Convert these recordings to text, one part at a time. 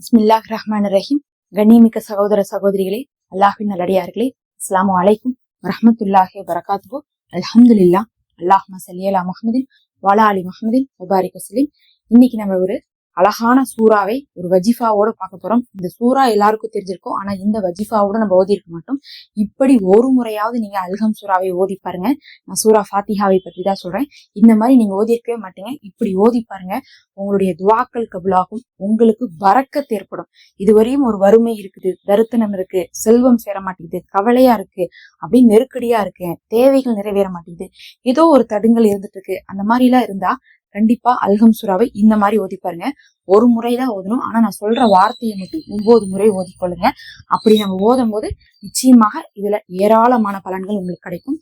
இஸ்மில்லாஹ் ரஹ்மான் ரஹீம் கண்ணியமிக்க சகோதர சகோதரிகளே அல்லாஹின் நல்லடியார்களே அஸ்லாம் அலைக்கும் வரஹ்மத்துல்லாஹி வரகாத்துஹு அல்ஹம்துலில்லாஹ் அல்லாஹ்ம சல்லியலா முகமதின் வாலா அலி முகமதின் முபாரிக் வசலிம் இன்னைக்கு நம்ம ஒரு அழகான சூறாவை ஒரு வஜிஃபாவோட பார்க்க போறோம். இந்த சூறா எல்லாருக்கும் தெரிஞ்சிருக்கும். ஆனா இந்த வஜிஃபாவோட நம்ம ஓதி இருக்க மாட்டோம். இப்படி ஒரு முறையாவது நீங்க அல்கம் சூறாவை ஓதி பாருங்க. நான் சூரா ஃபாத்திஹாவை பற்றி தான் சொல்றேன். இந்த மாதிரி நீங்க ஓதி இருக்கவே மாட்டீங்க. இப்படி ஓதி பாருங்க. உங்களுடைய துவாக்கள் கபுலாகும். உங்களுக்கு வரக்கத்து ஏற்படும். இதுவரையும் ஒரு வறுமை இருக்குது. தருத்தனம் இருக்கு. செல்வம் சேர மாட்டேங்குது. கவலையா இருக்கு. அப்படி நெருக்கடியா இருக்கு. தேவைகள் நிறைவேற மாட்டேங்குது. ஏதோ ஒரு தடுங்கள் இருந்துட்டு இருக்கு. அந்த மாதிரி எல்லாம் இருந்தா கண்டிப்பா அல்கம் சுறாவை இந்த மாதிரி ஓதி பாருங்க. ஒரு முறை தான் ஓதணும். ஆனா நான் சொல்ற வார்த்தையை மட்டும் ஒன்பது முறை ஓதிக்கொள்ளுங்க. அப்படி நம்ம ஓதும் போது நிச்சயமாக இதுல ஏராளமான பலன்கள் உங்களுக்கு கிடைக்கும்.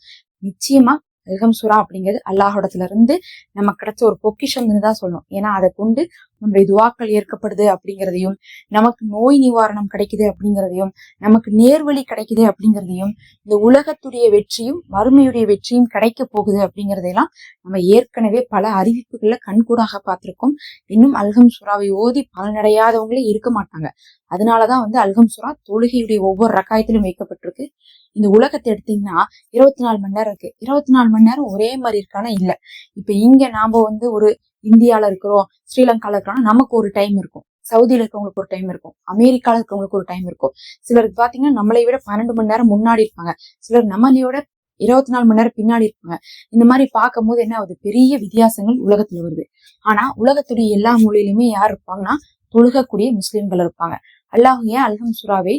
நிச்சயமா அல்கம் சுறா அப்படிங்கிறது அல்லாஹோடத்துல இருந்து நமக்கு கிடைச்ச ஒரு பொக்கிஷம்னு தான் சொல்லணும். ஏன்னா அதை கொண்டு நம்முடைய துவாக்கள் ஏற்கப்படுது அப்படிங்கிறதையும் நமக்கு நோய் நிவாரணம் கிடைக்குது அப்படிங்கிறதையும் நமக்கு நேர்வழி கிடைக்குது அப்படிங்கிறதையும் இந்த உலகத்துடைய வெற்றியும் வறுமையுடைய வெற்றியும் கிடைக்க போகுது அப்படிங்கிறதையெல்லாம் நம்ம ஏற்கனவே பல அறிவிப்புகள்ல கண்கூடாக பார்த்திருக்கோம். இன்னும் அல்கம் சுறாவை ஓதி பலனடையாதவங்களே இருக்க மாட்டாங்க. அதனாலதான் வந்து அல்கம் சுறா தொழுகையுடைய ஒவ்வொரு ரக்காயத்திலும் வைக்கப்பட்டிருக்கு. இந்த உலகத்தை எடுத்தீங்கன்னா இருபத்தி நாலு மணி நேரம் இருக்கு. இருபத்தி நாலு மணி நேரம் ஒரே மாதிரி இருக்கானா இல்ல. இப்ப இங்க நாம வந்து ஒரு இந்தியால இருக்கிறோம் ஸ்ரீலங்கால இருக்கிறோம் நமக்கு ஒரு டைம் இருக்கும். சவுதியில இருக்கவங்களுக்கு ஒரு டைம் இருக்கும். அமெரிக்கால இருக்கவங்களுக்கு ஒரு டைம் இருக்கும். சிலருக்கு பாத்தீங்கன்னா நம்மளை விட பன்னெண்டு மணி நேரம் முன்னாடி இருப்பாங்க. சிலர் நம்மளையோட இருபத்தி நாலு மணி நேரம் பின்னாடி இருப்பாங்க. இந்த மாதிரி பார்க்கும்போது என்ன ஆகுது? பெரிய வித்தியாசங்கள் உலகத்துல வருது. ஆனா உலகத்துடைய எல்லா மொழியிலுமே யார் இருப்பாங்கன்னா தொழுகக்கூடிய முஸ்லிம்கள் இருப்பாங்க. அல்லாஹ் ஏன் அல்ஹம் சுராவை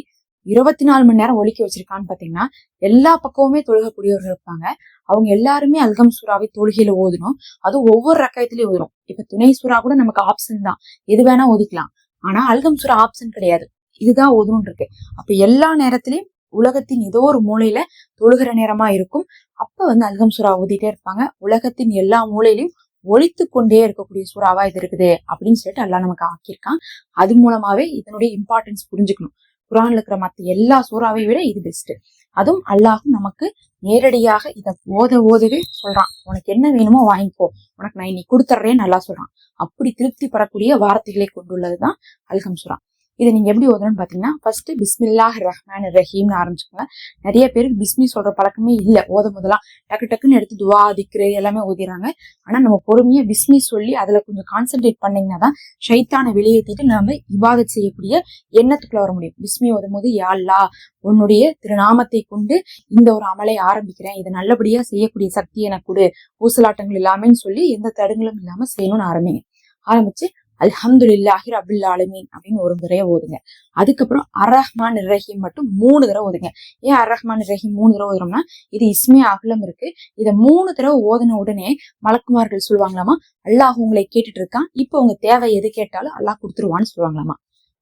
இருபத்தி நாலு மணி நேரம் ஒழிக்க வச்சிருக்கான்னு பாத்தீங்கன்னா எல்லா பக்கமுமே தொழுகக்கூடியவர்கள் இருப்பாங்க. அவங்க எல்லாருமே அல்கம் சூறாவை தொழுகையில ஓதணும். அதுவும் ஒவ்வொரு ரக்காயத்திலயும் ஓதணும். இப்ப துணை சூறா கூட நமக்கு ஆப்ஷன் தான். எது வேணா ஓதிக்கலாம். ஆனா அல்கம் சூறா ஆப்ஷன் கிடையாது. இதுதான் ஓதணும் இருக்கு. அப்ப எல்லா நேரத்திலயும் உலகத்தின் ஏதோ ஒரு மூலையில தொழுகிற நேரமா இருக்கும். அப்ப வந்து அல்கம் சூறா ஓதிட்டே இருப்பாங்க. உலகத்தின் எல்லா மூலையிலையும் ஒழித்து கொண்டே இருக்கக்கூடிய சூறாவா இது இருக்குது அப்படின்னு சொல்லிட்டு எல்லாம் நமக்கு ஆக்கியிருக்கான். அது மூலமாவே இதனுடைய இம்பார்ட்டன்ஸ் புரிஞ்சுக்கணும். குரான்ல இருக்கிற மத்த எல்லா சூறாவை விட இது பெஸ்ட் அதுவும் அல்லாஹ் நமக்கு நேரடியாக இதை ஓத ஓதவே சொல்றான். உனக்கு என்ன வேணுமோ வாங்கிக்கோ. உனக்கு நான் இன்னைக்கு கொடுத்துட்றேன்னு நல்லா சொல்றான். அப்படி திருப்தி பெறக்கூடிய வார்த்தைகளை கொண்டுள்ளதுதான் அல்கம் சுரா இதை நீங்கள் எப்படி ஓதணும்னு பார்த்தீங்கன்னா ஃபர்ஸ்ட் பிஸ்மில்லாஹ் ரஹ்மான் ரஹீம்னு ஆரம்பிச்சுக்கோங்க. நிறைய பேருக்கு பிஸ்மி சொல்கிற பழக்கமே இல்லை ஓத முதலாம் டக்கு டக்குன்னு எடுத்து துவா திக்ரு எல்லாமே ஓதிடுறாங்க. ஆனால் நம்ம பொறுமையாக பிஸ்மி சொல்லி அதில் கொஞ்சம் கான்சென்ட்ரேட் பண்ணிங்கன்னா தான் ஷைத்தான வெளியேற்றிட்டு நாம் இபாதத் செய்யக்கூடிய எண்ணத்துக்குள்ள வர முடியும். பிஸ்மி ஓதும் போது யாழ்லா உன்னுடைய திருநாமத்தை கொண்டு இந்த ஒரு அமலை ஆரம்பிக்கிறேன். இதை நல்லபடியாக செய்யக்கூடிய சக்தி எனக்கு கொடு. ஊசலாட்டங்கள் இல்லாமன்னு சொல்லி எந்த தடுங்களும் இல்லாமல் செய்யணும்னு ஆரம்பிங்க. ஆரம்பிச்சு அல்ஹம்துலில்லாஹி ரபுல் ஆலமீன் அப்படின்னு ஒரு தடவை ஓதுங்க. அதுக்கப்புறம் அரஹ்மான் ரஹீம் மட்டும் மூணு தடவை ஓதுங்க. ஏன் அரஹ்மான் ரஹீம் மூணு தடவை ஓதுறோம்னா இது இஸ்மே அகலம் இருக்கு. இதை மூணு தடவை ஓதுன உடனே மலக்குமார்கள் சொல்லுவாங்களாமா அல்லாஹ் உங்களை கேட்டுட்டு இருக்கான். இப்போ உங்க தேவை எது கேட்டாலும் அல்லாஹ் கொடுத்துருவான்னு சொல்லுவாங்களாமா.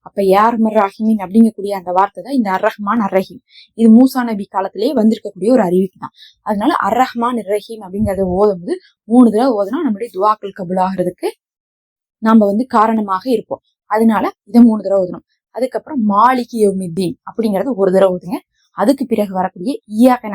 அப்ப யார் மர்ராஹிமின் அப்படிங்கக்கூடிய அந்த வார்த்தை தான் இந்த அர்ரஹ்மான் அர்ரஹீம் இது மூசா நபி காலத்திலேயே வந்திருக்கக்கூடிய ஒரு அறிவிப்பு தான். அதனால அர்ரஹ்மான் ரஹீம் அப்படிங்கறத ஓதும்போது மூணு தடவை ஓதுனா நம்மளுடைய துவாக்கள் கபுலாகிறதுக்கு நாம வந்து காரணமாக இருப்போம். அதனால இதை மூணு தடவை ஓதணும் அதுக்கப்புறம் மாலிகி யோமித்தீன் அப்படிங்கறது ஒரு தடவை ஓதுங்க அதுக்கு பிறகு வரக்கூடிய ஈயாக்க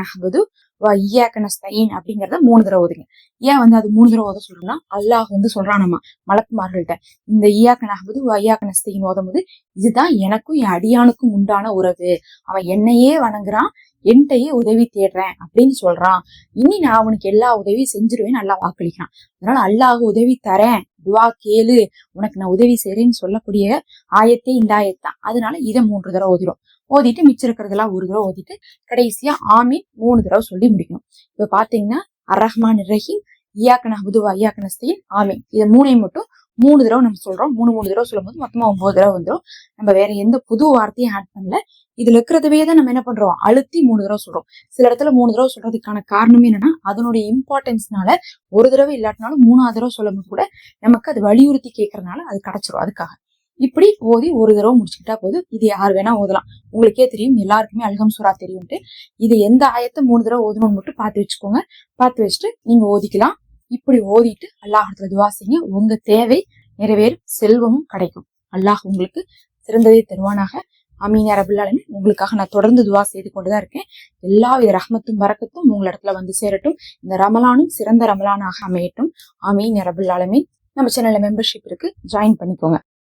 நகபது வா ஈயாக்க அப்படிங்கறத மூணு தடவை ஓதுங்க ஏன் வந்து அது மூணு தடவை ஓத சொல்றோம்னா அல்லாஹ் வந்து சொல்றான் நம்ம மலக்குமார்கள்ட்ட. இந்த ஈயாக்க நகபது வா ஈயாக்க நஸ்தீன் ஓதும் போது இதுதான் எனக்கும் என் அடியானுக்கும் உண்டான உறவு. அவன் என்னையே வணங்குறான் என்கிட்டயே உதவி தேடுறேன் அப்படின்னு சொல்றான். இனி நான் அவனுக்கு எல்லா உதவியும் செஞ்சிருவேன் நல்லா வாக்களிக்கிறான். அதனால அல்லாஹ் உதவி தரேன் துவா கேளு உனக்கு நான் உதவி செய்றேன்னு சொல்லக்கூடிய ஆயத்தே இந்த ஆயத்தான். அதனால இதை மூன்று தடவை ஓதிடும். ஓதிட்டு மிச்சம் இருக்கிறதெல்லாம் ஒரு தடவை ஓதிட்டு கடைசியா ஆமீன் மூணு தடவை சொல்லி முடிக்கணும் இப்போ பார்த்தீங்கன்னா அரஹ்மான் ரஹீம் இயாக்கன ஹபுதுவா இயாக்கன ஸ்தீன் ஆமீன். இதை மூணையும் மட்டும் மூணு தடவை நம்ம சொல்றோம். மூணு மூணு தடவை சொல்லும்போது மொத்தமாக மொத்தமா ஒன்பது தடவை வந்துடும் நம்ம வேற எந்த புது வார்த்தையும் ஆட் பண்ணல. இதுல இருக்கிறதவே தான் நம்ம என்ன பண்றோம்? அழுத்தி மூணு தடவை சொல்றோம். சில இடத்துல மூணு தடவை சொல்றதுக்கான காரணமே என்னன்னா அதனுடைய இம்பார்ட்டன்ஸ்னால ஒரு தடவை இல்லாட்டினாலும் மூணாவது தடவை சொல்லும் கூட நமக்கு அது வலியுறுத்தி கேட்கறதுனால அது கிடைச்சிரும். அதுக்காக. இப்படி ஓதி ஒரு தடவை முடிச்சுக்கிட்டா போதும். இது யார் வேணா ஓதலாம். உங்களுக்கே தெரியும். எல்லாருக்குமே அல்கம் சுரா தெரியும்ட்டு இது எந்த ஆயத்தை மூணு தடவை ஓதணும்னு மட்டும் பார்த்து வச்சுக்கோங்க. பார்த்து வச்சுட்டு நீங்க ஓதிக்கலாம். இப்படி ஓதிட்டு அல்லாஹத்துல துவா செய்யுங்க. உங்க தேவை நிறைவேறும். செல்வமும் கிடைக்கும். அல்லாஹ் உங்களுக்கு சிறந்ததை தருவானாக. அமீன் அரபுல்லாலுமே உங்களுக்காக நான் தொடர்ந்து துவா செய்து கொண்டுதான் இருக்கேன். எல்லா வித ரஹ்மத்தும் வரக்கத்தும் உங்களிடத்துல வந்து சேரட்டும். இந்த ரமலானும் சிறந்த ரமலானாக அமையட்டும். அமீன் அரபுல்லாலுமே நம்ம சேனல்ல மெம்பர்ஷிப் இருக்கு. ஜாயின் பண்ணிக்கோங்க.